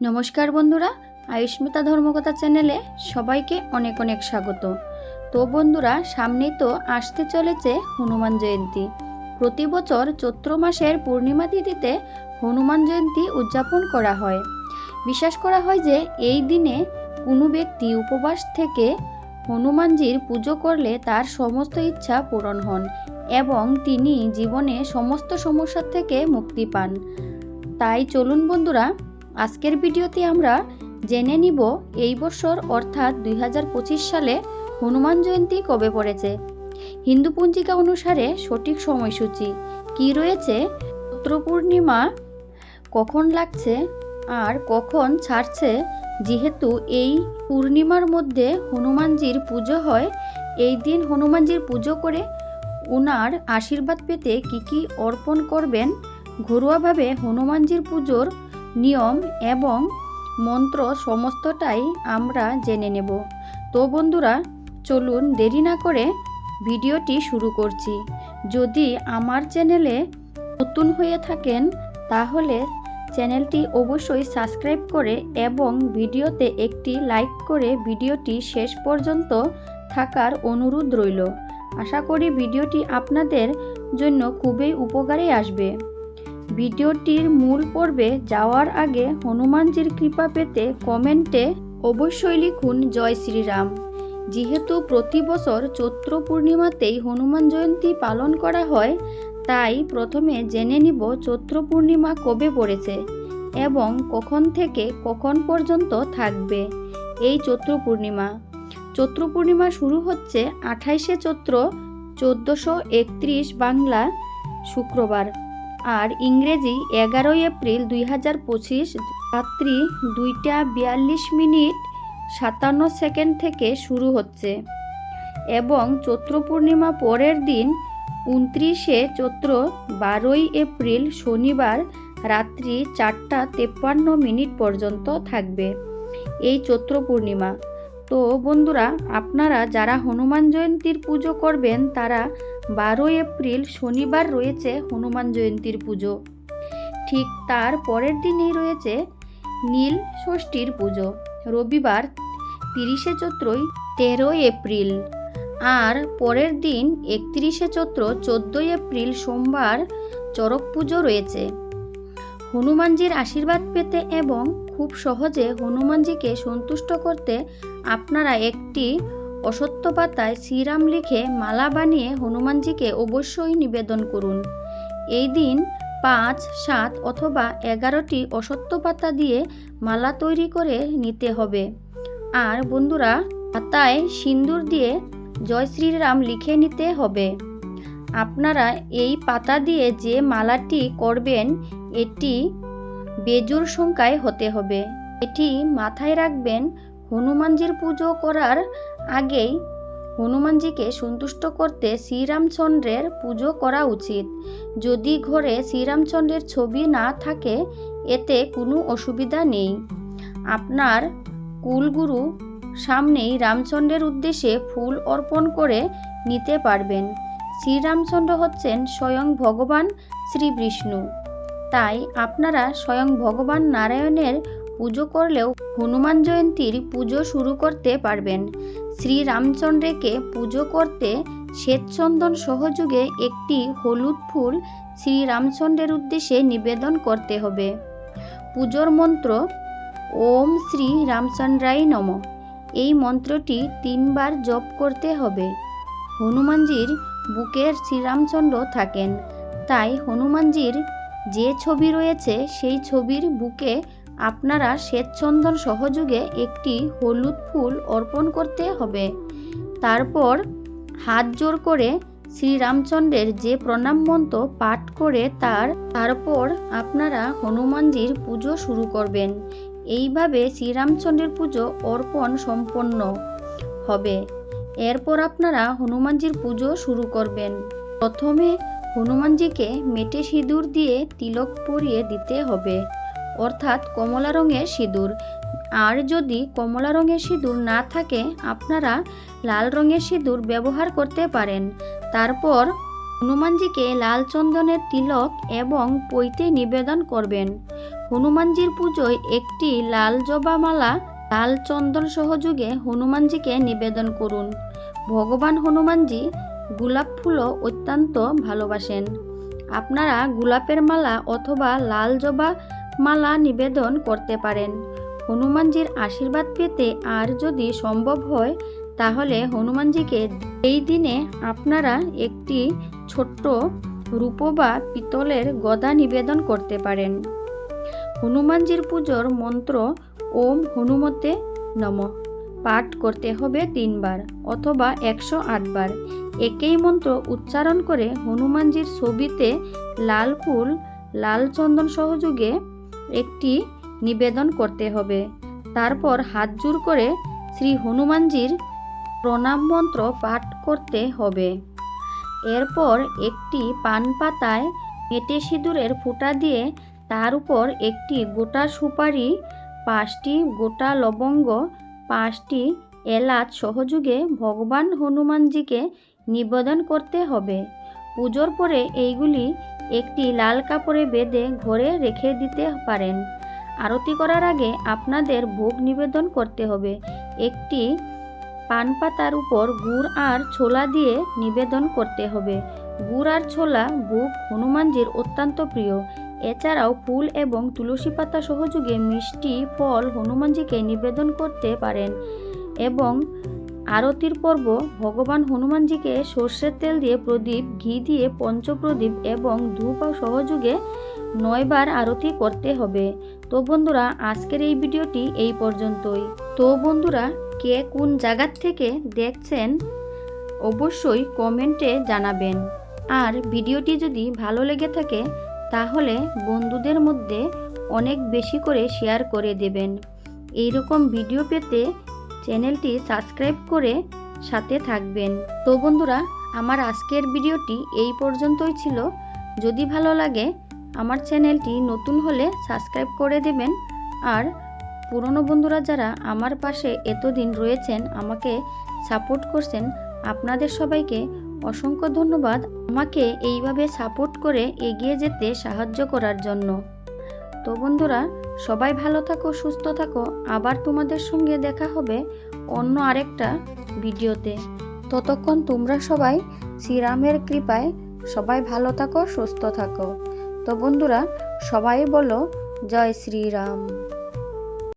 নমস্কার বন্ধুরা, আয়ুষ্মিতা ধর্মকথা চ্যানেলে সবাইকে অনেক অনেক স্বাগত। তো বন্ধুরা, সামনেই তো আসতে চলেছে হনুমান জয়ন্তী। প্রতি বছর চৈত্র মাসের পূর্ণিমা তিথিতে হনুমান জয়ন্তী উদযাপন করা হয়। বিশ্বাস করা হয় যে এই দিনে কোনো ব্যক্তি উপবাস থেকে হনুমানজির পুজো করলে তার সমস্ত ইচ্ছা পূরণ হন এবং তিনি জীবনে সমস্ত সমস্যার থেকে মুক্তি পান। তাই চলুন বন্ধুরা আজকের ভিডিওতে আমরা জেনে নিব এই বছর অর্থাৎ দুই হাজার পঁচিশ সালে হনুমান জয়ন্তী কবে পড়েছে। হিন্দু পঞ্জিকা অনুসারে সঠিক সময়সূচি কি রয়েছে, চৈত্র পূর্ণিমা কখন লাগছে আর কখন ছাড়ছে, যেহেতু এই পূর্ণিমার মধ্যে হনুমানজির পুজো হয়, এই দিন হনুমানজির পুজো করে ওনার আশীর্বাদ পেতে কি কি অর্পণ করবেন, ঘরোয়াভাবে হনুমানজির পুজোর নিয়ম এবং মন্ত্র সমস্তটাই আমরা জেনে নেব। তো বন্ধুরা, চলুন দেরি না করে ভিডিওটি শুরু করছি। যদি আমার চ্যানেলে নতুন হয়ে থাকেন, তাহলে চ্যানেলটি অবশ্যই সাবস্ক্রাইব করে এবং ভিডিওতে একটি লাইক করে ভিডিওটি শেষ পর্যন্ত থাকার অনুরোধ রইল। আশা করি ভিডিওটি আপনাদের জন্য খুবই উপকারে আসবে। ভিডিওটির মূল পর্বে যাওয়ার আগে হনুমানজির কৃপা পেতে কমেন্টে অবশ্যই লিখুন, জয় শ্রীরাম। যেহেতু প্রতি বছর চৈত্র পূর্ণিমাতেই হনুমান জয়ন্তী পালন করা হয়, তাই প্রথমে জেনে নিব চৈত্র পূর্ণিমা কবে পড়েছে এবং কখন থেকে কখন পর্যন্ত থাকবে এই চৈত্র পূর্ণিমা। চৈত্র পূর্ণিমা শুরু হচ্ছে আঠাইশে চৈত্র চোদ্দোশো একত্রিশ বাংলা শুক্রবার। আর ইংরেজি এগারোই এপ্রিল দুই হাজার পঁচিশ রাত্রি দুইটা বিয়াল্লিশ মিনিট সাতান্ন সেকেন্ড থেকে শুরু হচ্ছে এবং চৈত্র পূর্ণিমা পরের দিন উনত্রিশে চৈত্র বারোই এপ্রিল শনিবার রাত্রি চারটা তেপ্পান্ন মিনিট পর্যন্ত থাকবে এই চৈত্র পূর্ণিমা। তো বন্ধুরা, আপনারা যারা হনুমান জয়ন্তীর পুজো করবেন, তারা বারোই এপ্রিল শনিবার রয়েছে হনুমান জয়ন্তীর পুজো। ঠিক তার পরের দিনই রয়েছে নীল ষষ্ঠীর পুজো। রবিবার তিরিশে চৈত্রই তেরোই এপ্রিল। আর পরের দিন একত্রিশে চৈত্র চোদ্দোই এপ্রিল সোমবার চড়ক পুজো রয়েছে। হনুমানজির আশীর্বাদ পেতে এবং খুব সহজে হনুমানজিকে সন্তুষ্ট করতে আপনারা একটি অসত্য পাতায় শ্রীরাম লিখে মালা বানিয়ে হনুমানজিকে অবশ্যই নিবেদন করুন। এই দিন পাঁচ, সাত অথবা এগারোটি অসত্য পাতা দিয়ে মালা তৈরি করে নিতে হবে। আর বন্ধুরা, পাতায় সিন্দুর দিয়ে জয় শ্রীরাম লিখে নিতে হবে। আপনারা এই পাতা দিয়ে যে মালাটি করবেন, এটি বেজুর সংখ্যায় হতে হবে। এটি মাথায় রাখবেন, হনুমানজির পুজো করার আগেই হনুমানজিকে সন্তুষ্ট করতে শ্রীরামচন্দ্রের পুজো করা উচিত। যদি ঘরে শ্রীরামচন্দ্রের ছবি না থাকে, এতে কোনো অসুবিধা নেই। আপনার কুলগুরু সামনেই রামচন্দ্রের উদ্দেশ্যে ফুল অর্পণ করে নিতে পারবেন। শ্রীরামচন্দ্র হচ্ছেন স্বয়ং ভগবান শ্রী বিষ্ণু তাই আপনারা স্বয়ং ভগবান নারায়ণের পুজো করলেও হনুমান জয়ন্তীর পুজো শুরু করতে পারবেন। শ্রী রামচন্দ্রকে পুজো করতে শ্বেতচন্দন সহযোগে একটি হলুদ ফুল শ্রী রামচন্দ্রের উদ্দেশ্যে নিবেদন করতে হবে। পুজোর মন্ত্র, ওম শ্রী রামচন্দ্রাই নম। এই মন্ত্রটি তিনবার জপ করতে হবে। হনুমানজির বুকের শ্রীরামচন্দ্র থাকেন, তাই হনুমানজির যে ছবি রয়েছে সেই ছবির বুকে আপনারা শ্বেতচন্দন সহযোগে একটি হলুদ ফুল অর্পণ করতে হবে। তারপর হাত জোর করে শ্রীরামচন্দ্রের যে প্রণাম মন্ত্র পাঠ করে তার, তারপর আপনারা হনুমানজির পুজো শুরু করবেন। এইভাবে শ্রীরামচন্দ্রের পুজো অর্পণ সম্পন্ন হবে। এরপর আপনারা হনুমানজির পুজো শুরু করবেন। প্রথমে হনুমানজিকে মেটে সিঁদুর দিয়ে তিলক পরিয়ে দিতে হবে। অর্থাৎ কমলা রঙের সিঁদুর। আর যদি কমলা রঙের সিঁদুর না থাকে, আপনারা লাল রঙের সিঁদুর ব্যবহার করতে পারেন। তারপর হনুমানজিকে লাল চন্দনের তিলক এবং পৈতে নিবেদন করবেন। হনুমানজির পুজোয় একটি লাল জবা মালা লাল চন্দন সহযোগে হনুমানজিকে নিবেদন করুন। ভগবান হনুমানজি গোলাপ ফুলও অত্যন্ত ভালোবাসেন। আপনারা গোলাপের মালা অথবা লাল জবা মালা নিবেদন করতে পারেন। হনুমানজির আশীর্বাদ পেতে আর যদি সম্ভব হয়, তাহলে হনুমানজিকে এই দিনে আপনারা একটি ছোট্ট রূপো বা পিতলের গদা নিবেদন করতে পারেন। হনুমানজির পুজোর মন্ত্র, ওম হনুমতে নম। পাঠ করতে হবে তিনবার অথবা একশো আটবার। একই মন্ত্র উচ্চারণ করে হনুমানজির ছবিতে লাল ফুল, লাল চন্দন সহযোগে একটি নিবেদন করতে হবে। তারপর হাত জোর করে শ্রী হনুমানজির প্রণাম মন্ত্র পাঠ করতে হবে। এরপর একটি পান পাতায় মেটে সিঁদুরের ফুটা দিয়ে তার উপর একটি গোটা সুপারি, পাঁচটি গোটা লবঙ্গ পাঁচটি এলাচ সহযোগে ভগবান হনুমানজিকে নিবেদন করতে হবে। পুজোর পরে এইগুলি একটি লাল কাপড়ে বেঁধে ঘরে রেখে দিতে পারেন। আরতি করার আগে আপনাদের ভোগ নিবেদন করতে হবে। একটি পান পাতার উপর গুড় আর ছোলা দিয়ে নিবেদন করতে হবে। গুড় আর ছোলা ভোগ হনুমানজির অত্যন্ত প্রিয়। এছাড়াও ফুল এবং তুলসী পাতা সহযোগে মিষ্টি, ফল হনুমানজিকে নিবেদন করতে পারেন এবং আরতির পর্ব ভগবান হনুমানজিকে সর্ষের তেল দিয়ে প্রদীপ, ঘি দিয়ে পঞ্চপ্রদীপ এবং ধূপ সহযোগে নয়বার আরতি করতে হবে। তো বন্ধুরা, আজকের এই ভিডিওটি এই পর্যন্তই। তো বন্ধুরা, কে কোন জায়গার থেকে দেখছেন অবশ্যই কমেন্টে জানাবেন। আর ভিডিওটি যদি ভালো লেগে থাকে তাহলে বন্ধুদের মধ্যে অনেক বেশি করে শেয়ার করে দেবেন। এই রকম ভিডিও পেতে চ্যানেলটি সাবস্ক্রাইব করে সাথে থাকবেন। তো বন্ধুরা, আমার আজকের ভিডিওটি এই পর্যন্তই ছিল। যদি ভালো লাগে, আমার চ্যানেলটি নতুন হলে সাবস্ক্রাইব করে দেবেন। আর পুরনো বন্ধুরা যারা আমার পাশে এতদিন রয়েছেন, আমাকে সাপোর্ট করছেন, আপনাদের সবাইকে অসংখ্য ধন্যবাদ আমাকে এইভাবে সাপোর্ট করে এগিয়ে যেতে সাহায্য করার জন্য। তো বন্ধুরা, সবাই ভালো থাকো, সুস্থ থাকো। আবার তোমাদের সঙ্গে দেখা হবে অন্য আরেকটা ভিডিওতে। ততক্ষণ তোমরা সবাই শ্রীরামের কৃপায় সবাই ভালো থাকো, সুস্থ থাকো। তো বন্ধুরা, সবাই বলো, জয় শ্রীরাম।